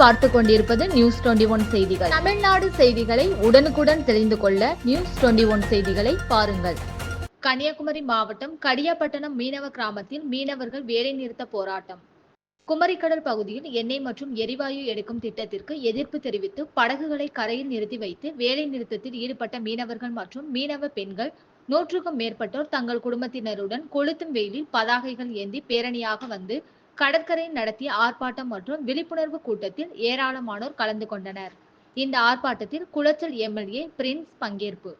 பார்த்து கொண்டிருப்பது news twenty one செய்திகள். தமிழ்நாடு செய்திகளை உடனுக்குடன் தெரிந்து கொள்ள நியூஸ் டுவெண்டி ஒன் செய்திகளை பாருங்கள். கன்னியாகுமரி மாவட்டம் கடியாப்பட்டணம் மீனவ கிராமத்தில் மீனவர்கள் வேலைநிறுத்த போராட்டம். குமரிக்கடல் பகுதியில் எண்ணெய் மற்றும் எரிவாயு எடுக்கும் திட்டத்திற்கு எதிர்ப்பு தெரிவித்து படகுகளை கரையில் நிறுத்தி வைத்து வேலை நிறுத்தத்தில் ஈடுபட்ட மீனவர்கள் மற்றும் மீனவ பெண்கள் நூற்றுக்கும் மேற்பட்டோர் தங்கள் குடும்பத்தினருடன் கொளுத்தும் வெயிலில் பதாகைகள் ஏந்தி பேரணியாக வந்து கடற்கரையில் நடத்திய ஆர்ப்பாட்டம் மற்றும் விழிப்புணர்வு கூட்டத்தில் ஏராளமானோர் கலந்து கொண்டனர். இந்த ஆர்ப்பாட்டத்தில் குளச்சல் எம்எல்ஏ பிரின்ஸ் பங்கேற்பு.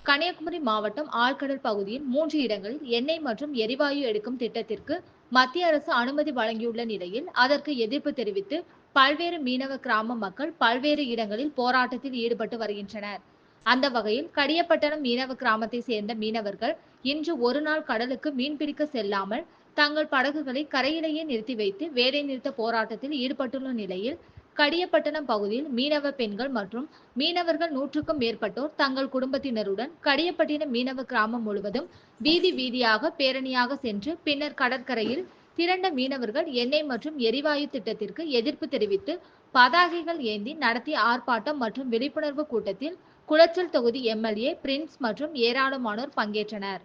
கன்னியாகுமரி மாவட்டம் ஆழ்கடல் பகுதியில் மூன்று இடங்களில் எண்ணெய் மற்றும் எரிவாயு எடுக்கும் திட்டத்திற்கு மத்திய அரசு அனுமதி வழங்கியுள்ள நிலையில் அதற்கு எதிர்ப்பு தெரிவித்து பல்வேறு மீனவ கிராம மக்கள் பல்வேறு இடங்களில் போராட்டத்தில் ஈடுபட்டு வருகின்றனர். அந்த வகையில் கடியப்பட்டணம் மீனவ கிராமத்தை சேர்ந்த மீனவர்கள் இன்று ஒரு நாள் கடலுக்கு மீன்பிடிக்க செல்லாமல் தங்கள் படகுகளை கரையிலேயே நிறுத்தி வைத்து வேலை நிறுத்த போராட்டத்தில் ஈடுபட்டுள்ள நிலையில் கடியப்பட்டணம் பகுதியில் மீனவ பெண்கள் மற்றும் மீனவர்கள் நூற்றுக்கும் மேற்பட்டோர் தங்கள் குடும்பத்தினருடன் கடியப்பட்டினம் மீனவ கிராமம் முழுவதும் வீதி வீதியாக பேரணியாக சென்று பின்னர் கடற்கரையில் திரண்ட மீனவர்கள் எண்ணெய் மற்றும் எரிவாயு திட்டத்திற்கு எதிர்ப்பு தெரிவித்து பதாகைகள் ஏந்தி நடத்திய ஆர்ப்பாட்டம் மற்றும் விழிப்புணர்வு கூட்டத்தில் குளச்சல் தொகுதி எம்எல்ஏ பிரின்ஸ் மற்றும் ஏராளமானோர் பங்கேற்றனர்.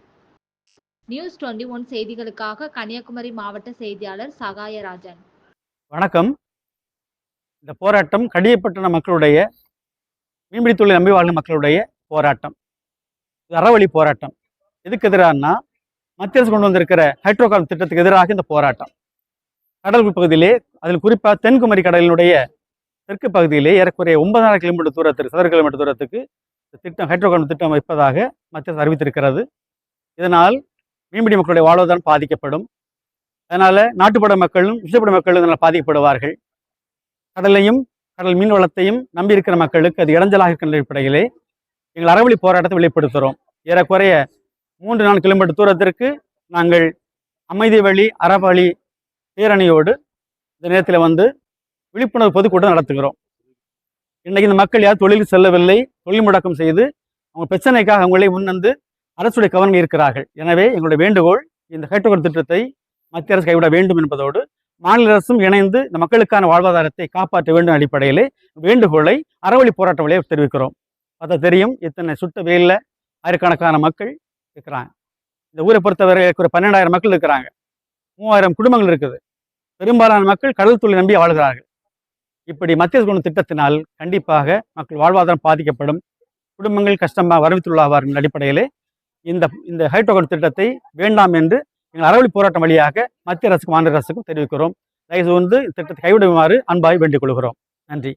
நியூஸ் டுவெண்டி ஒன் செய்திகளுக்காக கன்னியாகுமரி மாவட்ட செய்தியாளர் சகாயராஜன். வணக்கம். இந்த போராட்டம் கடியப்பட்டண மக்களுடைய மீன்பிடி தொழில் நம்பி வாழும் மக்களுடைய போராட்டம். இது அறவழி போராட்டம். எதுக்கு எதிரானா மத்திய அரசு கொண்டு வந்திருக்கிற ஹைட்ரோ கார்பன் திட்டத்துக்கு எதிராக இந்த போராட்டம். கடல் பகுதியிலே அதில் குறிப்பாக தென்குமரி கடலினுடைய தெற்கு பகுதியிலே ஏறக்குறைய ஒன்பதாயிரம் கிலோமீட்டர் தூரத்திற்கு சதுர கிலோமீட்டர் தூரத்துக்கு இந்த திட்டம் ஹைட்ரோ கார்பன் திட்டம் வைப்பதாக மத்திய அரசு அறிவித்திருக்கிறது. இதனால் மீன்பிடி மக்களுடைய வாழ்வாதாரம் பாதிக்கப்படும். அதனால் நாட்டுப்புற மக்களும் விஷப்பட மக்களும் இதனால் பாதிக்கப்படுவார்கள். கடலையும் கடல் மீன் வளத்தையும் நம்பி இருக்கிற மக்களுக்கு அது இடைஞ்சலாக இருக்கின்ற அடிப்படையிலே எங்கள் அறவழி போராட்டத்தை வெளிப்படுத்துகிறோம் ஏறக்குறைய மூன்று நான்கு கிலோமீட்டர் தூரத்திற்கு நாங்கள் அமைதி வழி அறவழி பேரணியோடு இந்த நேரத்தில் வந்து விழிப்புணர்வு பொதுக்கூட்டம் நடத்துகிறோம். இன்றைக்கு இந்த மக்கள் யார் தொழிலுக்கு செல்லவில்லை தொழில் முடக்கம் செய்து அவங்க பிரச்சனைக்காக அவங்களே முன்வந்து அரசுடைய கவனம் இருக்கிறார்கள். எனவே எங்களுடைய வேண்டுகோள் இந்த ஹைட்ரோகர் திட்டத்தை மத்திய அரசு கைவிட வேண்டும் என்பதோடு மாநில அரசும் இணைந்து இந்த மக்களுக்கான வாழ்வாதாரத்தை காப்பாற்ற வேண்டும் அடிப்படையில் வேண்டுகோளை அறவழி போராட்ட வழியாக தெரிவிக்கிறோம். அதை தெரியும். இத்தனை சுட்ட வெயிலில் ஆயிரக்கணக்கான மக்கள் இருக்கிறாங்க. இந்த ஊரை பொறுத்தவரை ஒரு பன்னெண்டாயிரம் மக்கள் இருக்கிறாங்க. மூவாயிரம் குடும்பங்கள் இருக்குது. பெரும்பாலான மக்கள் கடல் தொழில் நம்பி வாழ்கிறார்கள். இப்படி மத்திய அரசு திட்டத்தினால் கண்டிப்பாக மக்கள் வாழ்வாதாரம் பாதிக்கப்படும். குடும்பங்கள் கஷ்டமாக வரவித்துள்ளாவார்கள் அடிப்படையிலே இந்த இந்த ஹைட்ரோகன் திட்டத்தை வேண்டாம் என்று எங்கள் அறவழி போராட்டம் வழியாக மத்திய அரசுக்கும் மாநில அரசுக்கும் தெரிவிக்கிறோம். தயவு வந்து திட்டத்தை கைவிடுமாறு அன்பாய் வேண்டிக் கொள்கிறோம். நன்றி.